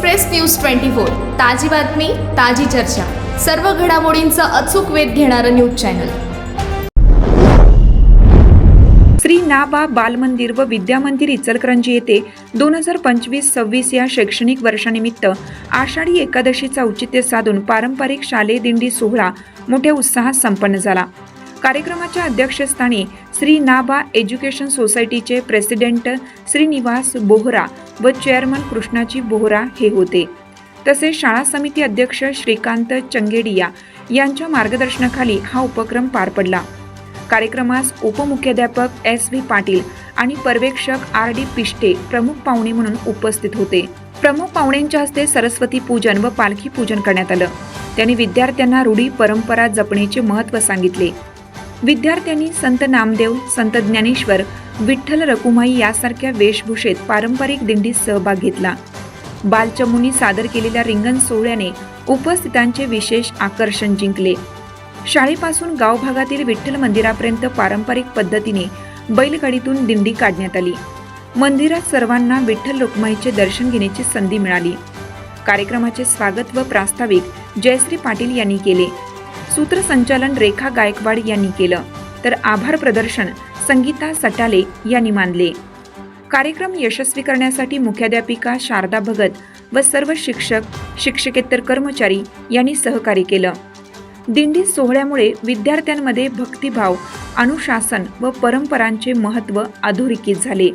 Express news twenty four ताजी बातमी ताजी चर्चा. सर्व घडामोडींचा अचूक वेध घेणारं न्यूज चॅनल. श्री नाबा बालमंदिर व विद्यामंदिर इचलकरंजी येथे दोन हजार पंचवीस सव्वीस या शैक्षणिक वर्षानिमित्त आषाढी एकादशीचा औचित्य साधून पारंपरिक शालेय दिंडी सोहळा मोठ्या उत्साहात संपन्न झाला. कार्यक्रमाच्या अध्यक्षस्थानी श्री नाबा एज्युकेशन सोसायटीचे प्रेसिडेंट श्रीनिवास बोहरा व चेअरमन कृष्णाजी बोहरा हे होते. तसेच शाळा समिती अध्यक्ष श्रीकांत चंगेडिया यांच्या मार्गदर्शनाखाली हा उपक्रम पार पडला. कार्यक्रमास उपमुख्याध्यापक एस व्ही पाटील आणि पर्यवेक्षक आर डी पिष्टे प्रमुख पाहुणे म्हणून उपस्थित होते. प्रमुख पाहुण्यांच्या हस्ते सरस्वती पूजन व पालखी पूजन करण्यात आलं. त्यांनी विद्यार्थ्यांना रूढी परंपरा जपण्याचे महत्त्व सांगितले. विद्यार्थ्यांनी संत नामदेव संत ज्ञानेश्वर विठ्ठल रकुमाई यासारख्या वेशभूषेत पारंपरिक दिंडीत सहभाग घेतला. बालचमूंनी सादर केलेल्या रिंगण सोहळ्याने उपस्थितांचे विशेष आकर्षण जिंकले. शाळेपासून गाव भागातील विठ्ठल मंदिरापर्यंत पारंपरिक पद्धतीने बैलगाडीतून दिंडी काढण्यात आली. मंदिरात सर्वांना विठ्ठल रुक्माईचे दर्शन घेण्याची संधी मिळाली. कार्यक्रमाचे स्वागत व प्रास्ताविक जयश्री पाटील यांनी केले. सूत्रसंचालन रेखा गायकवाड यांनी केलं. तर आभार प्रदर्शन संगीता सटाले यांनी मानले. कार्यक्रम यशस्वी करण्यासाठी मुख्याध्यापिका शारदा भगत व सर्व शिक्षक शिक्षकेतर कर्मचारी यांनी सहकार्य केलं. दिंडी सोहळ्यामुळे विद्यार्थ्यांमध्ये भक्तिभाव अनुशासन व परंपरांचे महत्त्व अधोरेखित झाले.